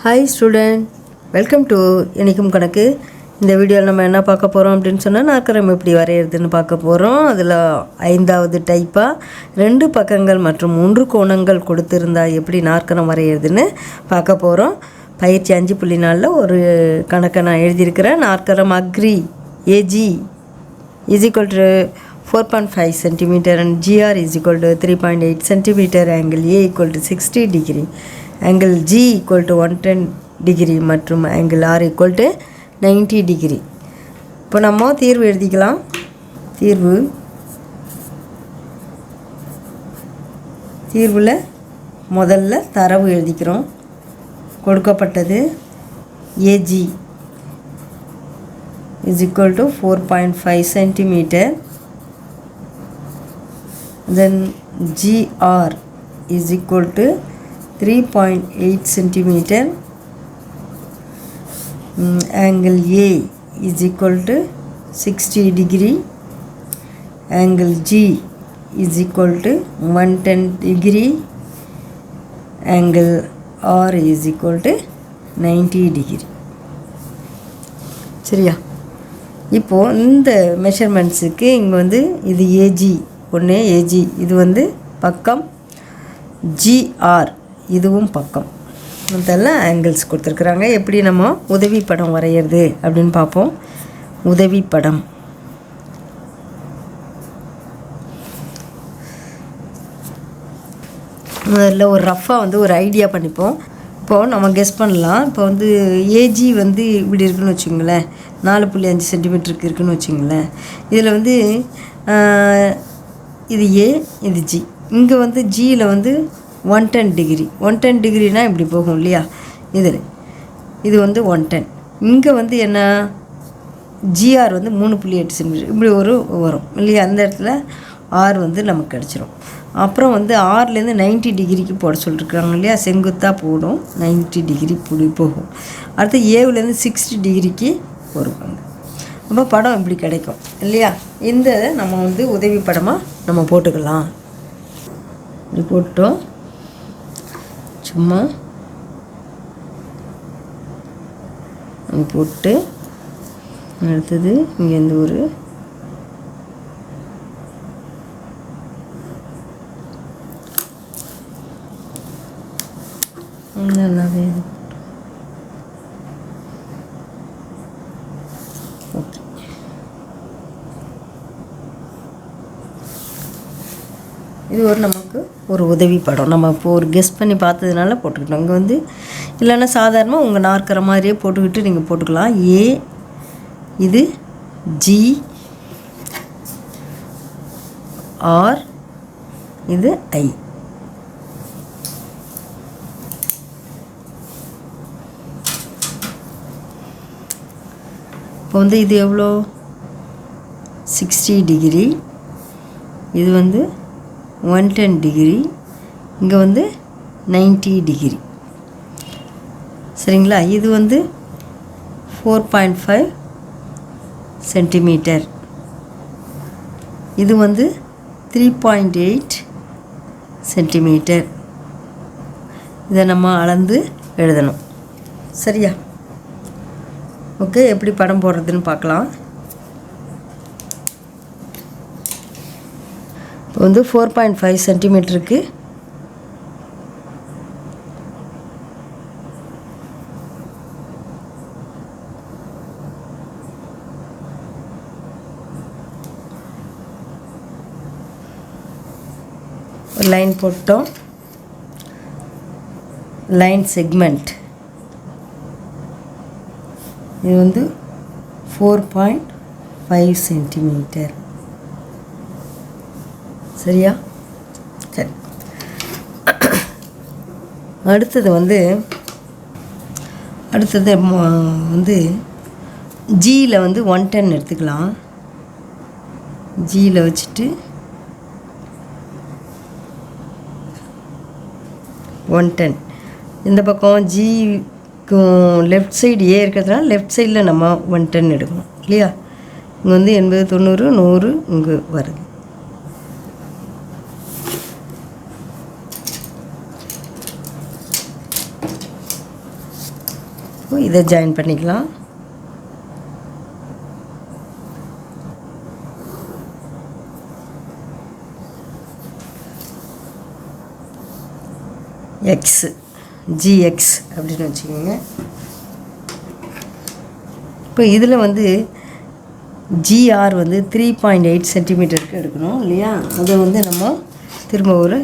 Hi student welcome to இன்றைக்கும் கணக்கு இந்த வீடியோவில் நம்ம என்ன பார்க்க போகிறோம் அப்படின்னு சொன்னால் நாற்கரம் எப்படி வரைகிறதுன்னு பார்க்க போகிறோம் அதில் ஐந்தாவது டைப்பாக ரெண்டு பக்கங்கள் மற்றும் மூன்று கோணங்கள் கொடுத்துருந்தா எப்படி நாற்கரம் வரைகிறதுன்னு பார்க்க போகிறோம் பயிற்சி அஞ்சு புள்ளி நாளில் ஒரு கணக்கை நான் எழுதியிருக்கிறேன். நாற்கரம் AGRI AG is equal to four point five centimetre and GR is equal to three point eight centimetre angle A equal to sixty degree angle G equal to one ten degree மற்றும் angle R equal to ninety degree இப்போ நம்ம தீர்வு எழுதிக்கலாம் தீர்வு தீர்வில் முதல்ல தரவு எழுதிக்கிறோம் கொடுக்கப்பட்டது AG is equal to four point five centimetre then GR is equal to to 3.8 centimeter Mm, angle a is equal to 60 degree angle g is equal to 110 degree angle r is equal to 90 degree சரியா இப்போது இந்த மெஷர்மெண்ட்ஸுக்கு இங்கே வந்து இது AG ஒன்று AG இது வந்து பக்கம் ஜிஆர் இதுவும் பக்கம். இதெல்லாம் ஆங்கிள்ஸ் கொடுத்துருக்குறாங்க. எப்படி நம்ம உதவி படம் வரைகிறது அப்படின்னு பார்ப்போம். உதவி படம். முதல்ல ஒரு ரஃப்பாக வந்து ஒரு ஐடியா பண்ணிப்போம். இப்போது நம்ம கெஸ் பண்ணலாம். இப்போ வந்து ஏஜி வந்து இப்படி இருக்குன்னு வச்சுங்களேன் நாலு புள்ளி அஞ்சு சென்டிமீட்டருக்கு இருக்குன்னு வச்சுங்களேன் இதில் வந்து இது ஏ இது ஜி இங்கே வந்து ஜியில் வந்து one ten degree one ten டிகிரினா இப்படி போகும் இல்லையா? இதில் இது வந்து ஒன் டென் இங்கே வந்து என்ன? ஜிஆர் வந்து மூணு புள்ளி எட்டு சென்டிமீட்டர் இப்படி ஒரு வரும் இல்லையா? அந்த இடத்துல ஆர் வந்து நமக்கு கிடச்சிரும். அப்புறம் வந்து ஆர்லேருந்து 90 டிகிரிக்கு போட சொல்லிருக்காங்க இல்லையா? செங்குத்தாக போடும். 90 டிகிரி புடி போகும். அடுத்து ஏவுலேருந்து சிக்ஸ்டி டிகிரிக்கு வருவாங்க அப்போ படம் இப்படி கிடைக்கும் இல்லையா? இந்த நம்ம வந்து உதவி படமாக நம்ம போட்டுக்கலாம். இப்படி போட்டோம். சும்மா போட்டு அடுத்தது இங்கேருந்து ஒரு நல்லாவே இது ஓகே இது ஒரு நம்ம உதவி படம் நம்ம இப்போ ஒரு கெஸ் பண்ணி பார்த்ததுனால போட்டுக்கிட்டோம். இங்கே வந்து இல்லைன்னா சாதாரணமாக உங்கள் நாற்கிற மாதிரியே போட்டுக்கிட்டு நீங்கள் போட்டுக்கலாம். ஏ இது ஜி ஆர் இது ஐ இப்போ வந்து இது எவ்வளோ? சிக்ஸ்டி டிகிரி இது வந்து ஒன் டென் டிகிரி இங்கே வந்து 90 டிகிரி. சரிங்களா? இது வந்து ஃபோர் பாயிண்ட் ஃபைவ் சென்டிமீட்டர். இது வந்து த்ரீ பாயிண்ட் எயிட் சென்டிமீட்டர். இதை நம்ம அளந்து எழுதணும். சரியா? ஓகே எப்படி படம் போடுறதுன்னு பார்க்கலாம். இப்போ வந்து ஃபோர் பாயிண்ட் ஃபைவ் சென்டிமீட்டருக்கு ஒரு லைன் போட்டோம். Line segment. இது வந்து ஃபோர் பாயிண்ட் ஃபைவ் சென்டிமீட்டர். சரியா? சரி. அடுத்தது வந்து அடுத்தது வந்து ஜியில் வந்து ஒன் டென் எடுத்துக்கலாம். ஜியில் வச்சுட்டு ஒன் டென் இந்த பக்கம் ஜிக்கும் லெஃப்ட் சைடு ஏ இருக்கிறதுனால லெஃப்ட் சைடில் நம்ம ஒன் டென் எடுக்கணும். இல்லையா? இங்கே வந்து எண்பது தொண்ணூறு நூறு இங்கே வருது. இதை ஜாயின் பண்ணிக்கலாம். எக்ஸு ஜிஎக்ஸ் அப்படின்னு வச்சுக்கோங்க. இப்போ இதில் வந்து ஜிஆர் வந்து த்ரீ பாயிண்ட் எயிட் சென்டிமீட்டருக்கு எடுக்கணும் இல்லையா? அதை வந்து நம்ம திரும்ப ஒரு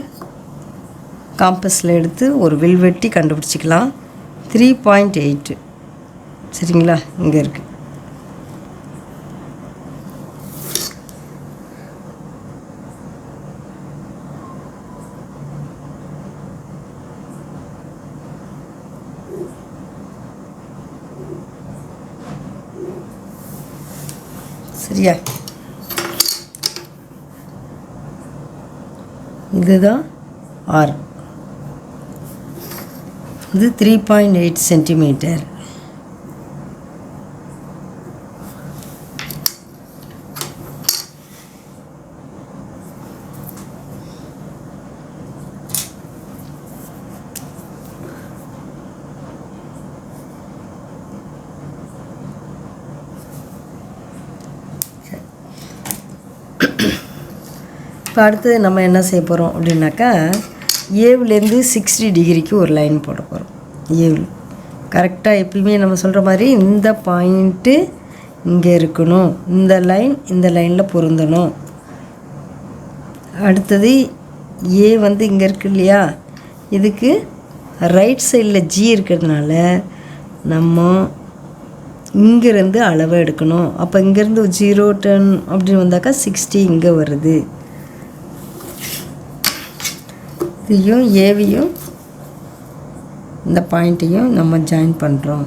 காம்பஸில் எடுத்து ஒரு வில் வெட்டி கண்டுபிடிச்சிக்கலாம். த்ரீ பாயிண்ட் எயிட்டு சரிங்களா? இங்கே இருக்குது சரியா இதுதான் ஆர் இது த்ரீ பாயிண்ட் எயிட் சென்டிமீட்டர் இப்போ அடுத்தது நம்ம என்ன செய்ய போகிறோம் அப்படின்னாக்கா ஏவ்லேருந்து சிக்ஸ்டி டிகிரிக்கு ஒரு லைன் போட போகிறோம் ஏவில் கரெக்டாக எப்பயுமே நம்ம சொல்கிற மாதிரி இந்த பாயிண்ட்டு இங்கே இருக்கணும். இந்த லைன் இந்த லைனில் பொருந்தணும். அடுத்தது ஏ வந்து இங்கே இருக்கு இல்லையா? இதுக்கு ரைட் சைடில் ஜி இருக்கிறதுனால நம்ம இங்கேருந்து அளவை எடுக்கணும். அப்போ இங்கேருந்து ஜீரோ டென் அப்படின்னு வந்தாக்கா சிக்ஸ்டி இங்கே வருது. இதையும் ஏவியும் இந்த பாயிண்ட்டையும் நம்ம ஜாயின் பண்ணுறோம்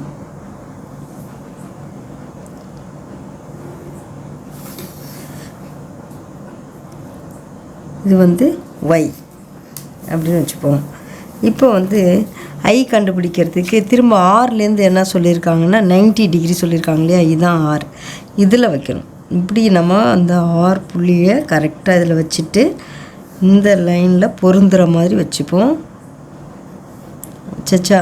இது வந்து ஒய் அப்படின்னு வச்சுப்போம். இப்போ வந்து ஐ கண்டுபிடிக்கிறதுக்கு திரும்ப ஆர்லேருந்து என்ன சொல்லியிருக்காங்கன்னா 90 டிகிரி சொல்லியிருக்காங்க இல்லையா? இதுதான் ஆர் இதில் வைக்கணும். இப்படி நம்ம அந்த ஆர் புள்ளியை கரெக்டாக இதில் வச்சுட்டு இந்த லைனில் பொருந்துகிற மாதிரி வச்சுப்போம். சச்சா.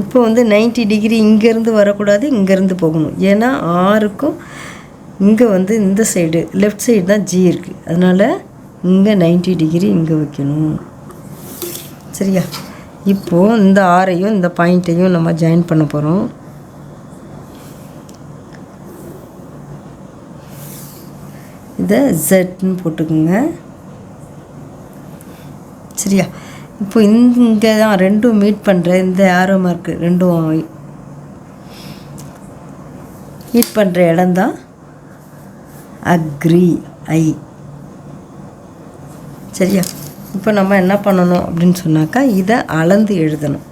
இப்போ வந்து 90 டிகிரி இங்கேருந்து வரக்கூடாது இங்கேருந்து போகணும். ஏன்னா ஆறுக்கும் இங்கே வந்து இந்த சைடு லெஃப்ட் சைடு தான் ஜி இருக்குது அதனால் இங்கே 90 டிகிரி இங்கே வைக்கணும். சரியா? இப்போது இந்த ஆரையும் இந்த பாயிண்ட்டையும் நம்ம ஜாயின் பண்ண போகிறோம் இதை ஜெட்னு போட்டுக்கோங்க. சரியா? இப்போ இங்கே தான் ரெண்டும் மீட் பண்ணுற இந்த ஆரோ மார்க்கு ரெண்டும் மீட் பண்ணுற இடம்தான் அக்ரி ஐ சரியா? இப்போ நம்ம என்ன பண்ணணும் அப்படின்னு சொன்னாக்கா இதை அளந்து எழுதணும்.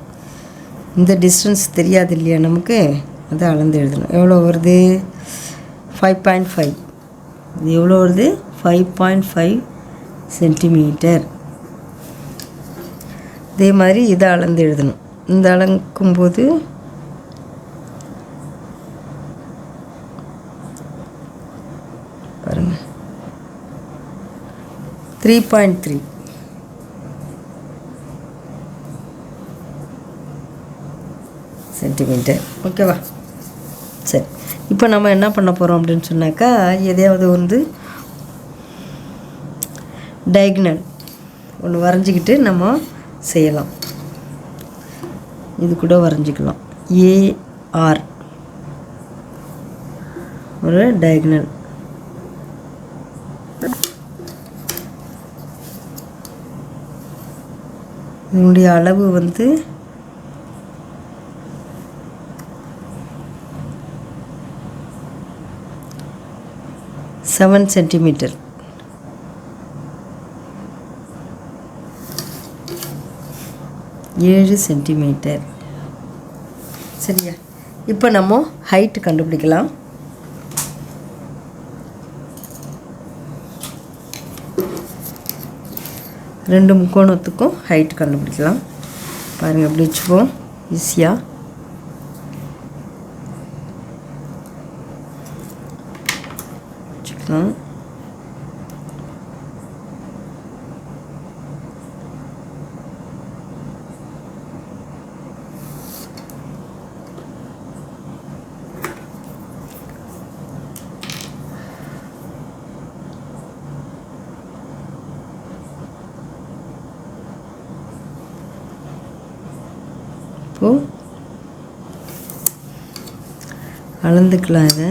இந்த டிஸ்டன்ஸ் தெரியாது இல்லையா நமக்கு? அதை அளந்து எழுதணும். எவ்வளோ வருது? ஃபைவ் பாயிண்ட் ஃபைவ் இது எவ்வளோ வருது? ஃபைவ் பாயிண்ட் ஃபைவ் சென்டிமீட்டர் இதே மாதிரி இதை அளந்து எழுதணும். இந்த அளக்கும்போது பாருங்க. த்ரீ பாயிண்ட் த்ரீ சென்டிமீட்டர் ஓகேவா? சரி. இப்போ நம்ம என்ன பண்ண போகிறோம் அப்படின்னு சொன்னாக்கா எதையாவது வந்து டயக்னல் ஒன்று வரைஞ்சிக்கிட்டு நம்ம செய்யலாம். இது கூட வரைஞ்சிக்கலாம். ஏஆர் ஒரு டயக்னல் இதனுடைய அளவு வந்து செவன் சென்டிமீட்டர். ஏழு சென்டிமீட்டர். சரியா? இப்போ நம்ம ஹைட் கண்டுபிடிக்கலாம். ரெண்டு முக்கோணத்துக்கும் ஹைட் கண்டுபிடிக்கலாம். பாருங்கள் எப்படி வச்சுப்போம் ஈஸியாக இப்போது அளந்துக்கலாம் இதை.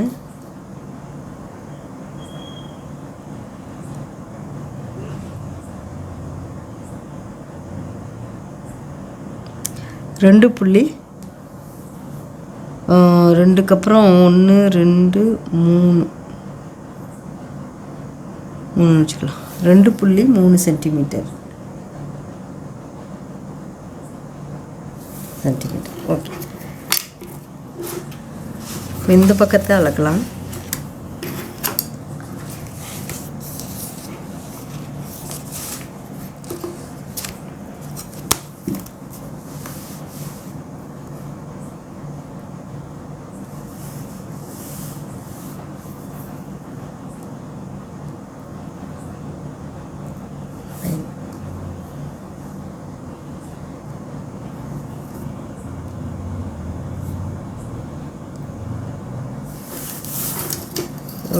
ரெண்டு புள்ளி. ரெண்டுக்கு அப்புறம் ஒன்று ரெண்டு மூணு. மூணு வச்சுக்கலாம். ரெண்டு புள்ளி மூணு சென்டிமீட்டர். சென்டிமீட்டர். ஓகே. இந்த பக்கத்தை அளக்கலாம்.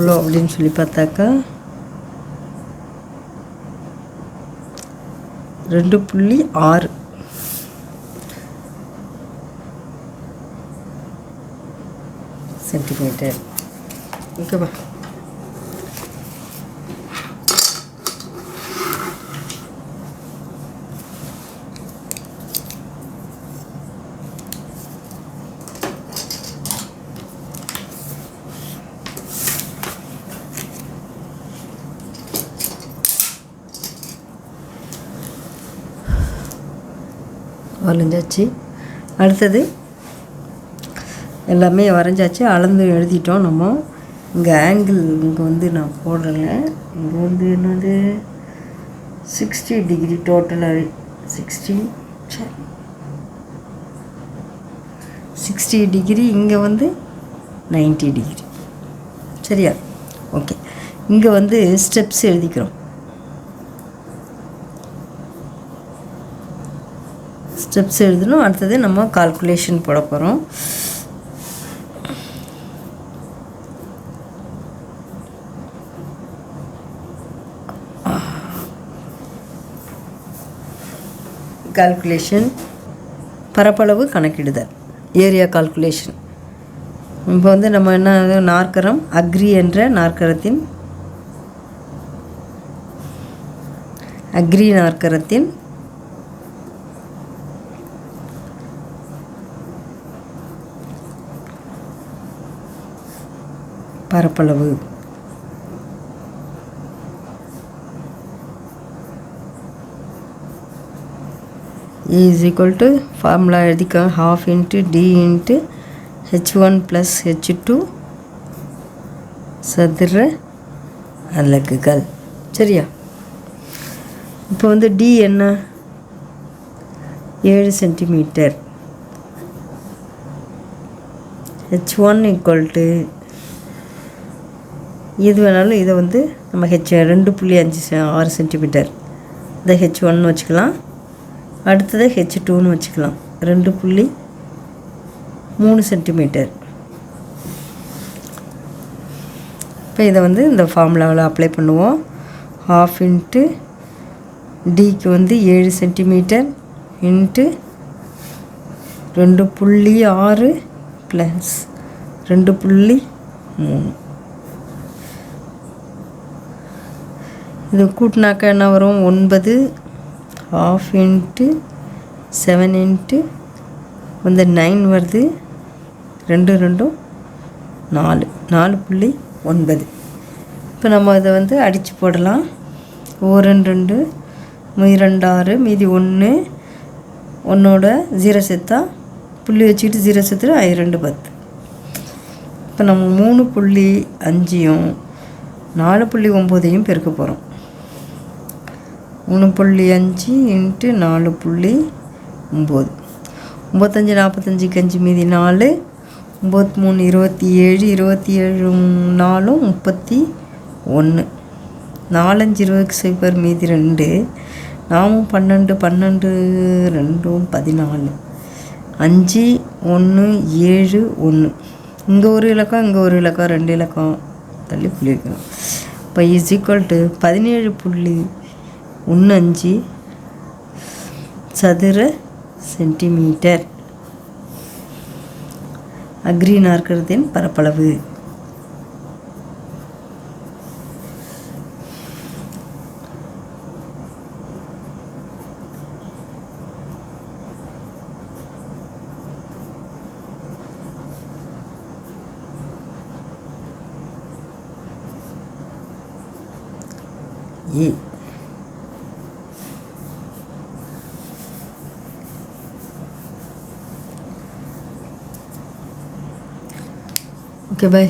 எவ்வளோ அப்படின்னு சொல்லி பார்த்தாக்கா ரெண்டு புள்ளி ஆறு. சென்டிமீட்டர் ஓகேவா வரைஞ்சாச்சு அடுத்தது எல்லாமே வரைஞ்சாச்சு. அளந்து எழுதிட்டோம் நம்ம. இங்கே ஆங்கிள் இங்கே வந்து நான் போடலை. இங்கே வந்து என்னது? சிக்ஸ்டி டிகிரி டோட்டலாக சிக்ஸ்டி சிக்ஸ்டி டிகிரி இங்கே வந்து 90 டிகிரி சரியா? ஓகே இங்கே வந்து ஸ்டெப்ஸ் எழுதிக்கிறோம். ஸ்டெப்ஸ் எழுதணும். அடுத்தது நம்ம கால்குலேஷன் போட போகிறோம் கால்குலேஷன் பரப்பளவு கணக்கிடுதல் ஏரியா கால்குலேஷன் இப்போ வந்து நம்ம என்ன நாற்கரம் அக்ரி என்ற நாற்கரத்தின் அக்ரி நாற்கரத்தின் பரப்பளவு. இஸ் ஈக்குவல் டு ஃபார்முலா எழுதிக்க half into D into H one plus H two சதுர அலகுகள். சரியா? இப்போ வந்து டி என்ன? ஏழு சென்டிமீட்டர் ஹெச் ஒன் ஈக்குவல் எது வேணாலும் இதை வந்து நம்ம ஹெச் ரெண்டு புள்ளி அஞ்சு செ- ஆறு சென்டிமீட்டர் இதை ஹெச் ஒன்னு வச்சுக்கலாம். அடுத்தது ஹெச் டூன்னு வச்சுக்கலாம். ரெண்டு புள்ளி மூணு சென்டிமீட்டர் இப்போ இதை வந்து இந்த ஃபார்முலாவில் அப்ளை பண்ணுவோம். ஹாஃப் இன்ட்டு டிக்கு வந்து ஏழு சென்டிமீட்டர் இன்ட்டு ரெண்டு புள்ளி ஆறு ப்ளஸ் ரெண்டு புள்ளி மூணு. இது கூட்டினாக்கா என்ன வரும்? ஒன்பது ஆஃப் இன்ட்டு செவன் இன்ட்டு வந்து நைன் வருது. ரெண்டு ரெண்டும் நாலு. நாலு புள்ளி ஒன்பது. இப்போ நம்ம இதை வந்து அடித்து போடலாம். ஓ ரெண்டு ரெண்டு மீ ஆறு மீதி ஒன்று ஒன்றோட ஜீரோ செத்தா புள்ளி வச்சுக்கிட்டு ஜீரோ செத்துட்டு ஐ ரெண்டு பத்து. இப்போ நம்ம மூணு புள்ளி அஞ்சையும் நாலு புள்ளி ஒம்போதையும் பெருக்க போகிறோம் மூணு புள்ளி அஞ்சு இன்ட்டு நாலு புள்ளி ஒம்பது. ஒம்பத்தஞ்சு நாற்பத்தஞ்சுக்கு அஞ்சு மீதி நாலு. ஒம்பத்தி மூணு இருபத்தி ஏழு இருபத்தி ஏழு நாலும் முப்பத்தி ஒன்று. நாலஞ்சு இருபதுக்கு சைபர் மீதி ரெண்டு. நாமும் பன்னெண்டு பன்னெண்டு ரெண்டும் பதினாலு. அஞ்சு ஒன்று ஏழு ஒன்று. இங்கே ஒரு இலக்கம் இங்கே ஒரு இலக்கம் ரெண்டு இலக்கம் தள்ளி புள்ளி வைக்கணும் இப்போ இஸ் ஈக்குவல் டு பதினேழு புள்ளி ஒன்று அஞ்சு சதுர சென்டிமீட்டர். அக்ரி நாற்கரத்தின் பரப்பளவு. ஏ. Okay bye